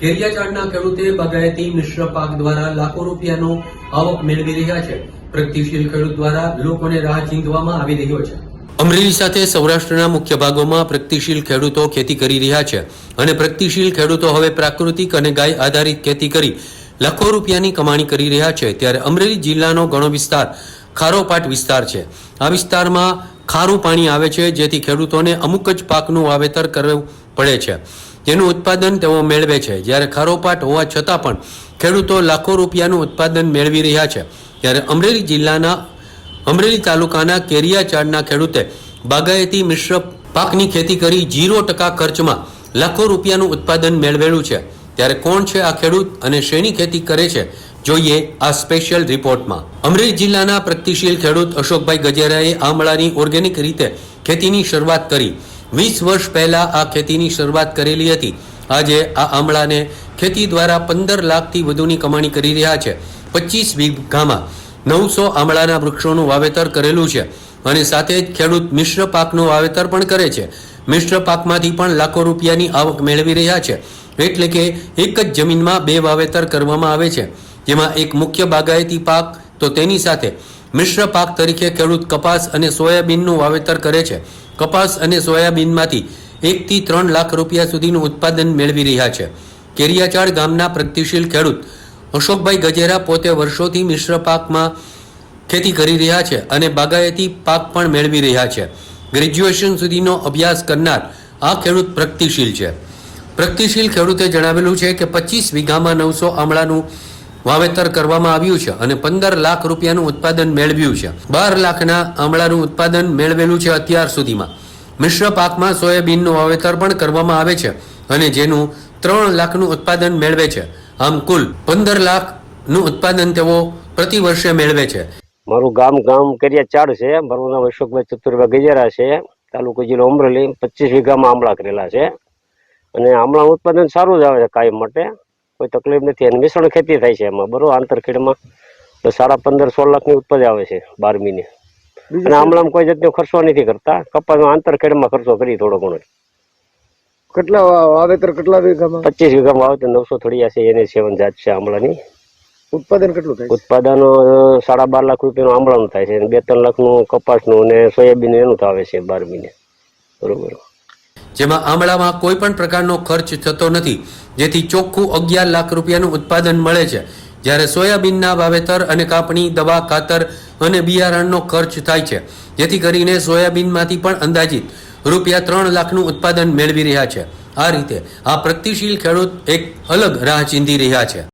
કેરિયાચાળના ખેડૂતે બાગાયતી મિશ્ર પાક દ્વારા લાખો રૂપિયાનો આવક મેળવી રહ્યા છે. પ્રગતિશીલ ખેડૂત દ્વારા લોકોને રાહ ચીંધવામાં આવી રહ્યો છે. અમરેલી સાથે સૌરાષ્ટ્રના મુખ્ય ભાગોમાં પ્રગતિશીલ ખેડૂતો ખેતી કરી રહ્યા છે અને પ્રગતિશીલ ખેડૂતો હવે પ્રાકૃતિક અને ગાય આધારિત ખેતી કરી લાખો રૂપિયાની કમાણી કરી રહ્યા છે. ત્યારે અમરેલી જિલ્લાનો ઘણો વિસ્તાર ખારોપાટ વિસ્તાર છે. આ વિસ્તારમાં ખારું પાણી આવે છે, જેથી ખેડૂતોને અમુક જ પાકનું વાવેતર કરવું પડે છે. જેનું ઉત્પાદન તેઓ મેળવે છે. જ્યારે ખારોપાટ હોવા છતાં પણ ખેડૂતો લાખો રૂપિયાનું ઉત્પાદન મેળવી રહ્યા છે. ત્યારે અમરેલી જિલ્લાના, અમરેલી તાલુકાના કેરિયાચાડના ખેડૂતે બાગાયતી મિશ્ર પાકની ખેતી કરી ઝીરો ટકા ખર્ચમાં લાખો રૂપિયાનું ઉત્પાદન મેળવેલું છે. ત્યારે કોણ છે આ ખેડૂત અને શેની ખેતી કરે છે? જોઈએ આ સ્પેશિયલ રિપોર્ટમાં અમરેલી જિલ્લાના પ્રગતિશીલ ખેડૂત અશોકભાઈ ગજેરાએ આમળાની ઓર્ગેનિક રીતે ખેતીની શરૂઆત કરી. વીસ વર્ષ પહેલા આ ખેતીની શરૂઆત કરેલી હતી. આજે આ આમળાને ખેતી દ્વારા પંદર લાખથી વધુની કમાણી કરી રહ્યા છે. પચીસ વીઘામાં નવસો આમળાના વૃક્ષોનું વાવેતર કરેલું છે અને સાથે જ ખેડૂત મિશ્ર પાકનું વાવેતર પણ કરે છે. મિશ્ર પાકમાંથી પણ લાખો રૂપિયાની આવક મેળવી રહ્યા છે. એટલે કે એક જ જમીનમાં બે વાવેતર કરવામાં આવે છે. જેમાં એક મુખ્ય બાગાયતી પાક, તો તેની સાથે મિશ્ર પાક તરીકે ખેડૂત કપાસ અને સોયાબીનનું વાવેતર કરે છે. કપાસ અને સોયાબીનમાંથી એકથી ત્રણ લાખ રૂપિયા સુધીનું ઉત્પાદન મેળવી રહ્યા છે. કેરિયાચાળ ગામના પ્રગતિશીલ ખેડૂત અશોકભાઈ ગજેરા પોતે વર્ષોથી મિશ્ર પાકમાં ખેતી કરી રહ્યા છે અને બાગાયતી પાક પણ મેળવી રહ્યા છે. ગ્રેજ્યુએશન સુધીનો અભ્યાસ કરનાર આ ખેડૂત પ્રગતિશીલ છે. પ્રગતિશીલ ખેડૂતે જણાવેલું છે કે પચીસ વીઘામાં નવસો આમળાનું વાવેતર કરવામાં આવ્યું છે અને પંદર લાખ રૂપિયાનું ઉત્પાદન મેળવ્યું છે. બાર લાખના આમળાનું ઉત્પાદન મેળવેલું છે અત્યાર સુધીમાં. મિશ્ર પાકમાં સોયાબીનનું વાવેતર પણ કરવામાં આવે છે અને જેનું ત્રણ લાખનું ઉત્પાદન મેળવે છે. આમ કુલ પંદર લાખનું ઉત્પાદન તેઓ પ્રતિ વર્ષે મેળવે છે. મારું ગામ ગામ કરિયા ચાડ છે. મારું નામ અશોકભાઈ ચતુરભાઈ ગજેરા છે. તાલુકો જિલ્લો અમરેલી. પચીસ વીઘામાં આમળા કરેલા છે. અને આમળા ઉત્પાદન સારું જ આવે છે કાયમ માટે. કોઈ તકલીફ નથી. અને મિશ્રણ ખેતી થાય છે એમાં બરોબર? આંતરખેડમાં તો સાડા પંદર સોળ લાખની ઉત્પાદન આવે છે બાર મહિને અને આમલામાં કોઈ જાતનો ખર્ચો નથી કરતા. કપાસમાં આંતરખેડમાં ખર્ચો કરી થોડો ઘણો. કેટલા વાવેતર કેટલા વીઘામાં? પચીસ વીઘામાં આવે તો નવસો થળિયા છે એને સેવન જાત છે આમળાની. ઉત્પાદન કેટલું થાય ઉત્પાદન સાડા બાર લાખ રૂપિયાનું આમળાનું થાય છે. બે ત્રણ લાખનું કપાસનું અને સોયાબીન એનું આવે છે બાર મહિને બરોબર? જેમાં આમળામાં કોઈ પણ પ્રકારનો ખર્ચ થતો નથી. જેથી ચોખ્ખું અગિયાર લાખ રૂપિયાનું ઉત્પાદન મળે છે. જ્યારે સોયાબીનના વાવેતર અને કાપણી, દવા, ખાતર અને બિયારણનો ખર્ચ થાય છે. જેથી કરીને સોયાબીનમાંથી પણ અંદાજિત રૂપિયા ત્રણ લાખનું ઉત્પાદન મેળવી રહ્યા છે. આ રીતે આ પ્રગતિશીલ ખેડૂત એક અલગ રાહ ચીંધી રહ્યા છે.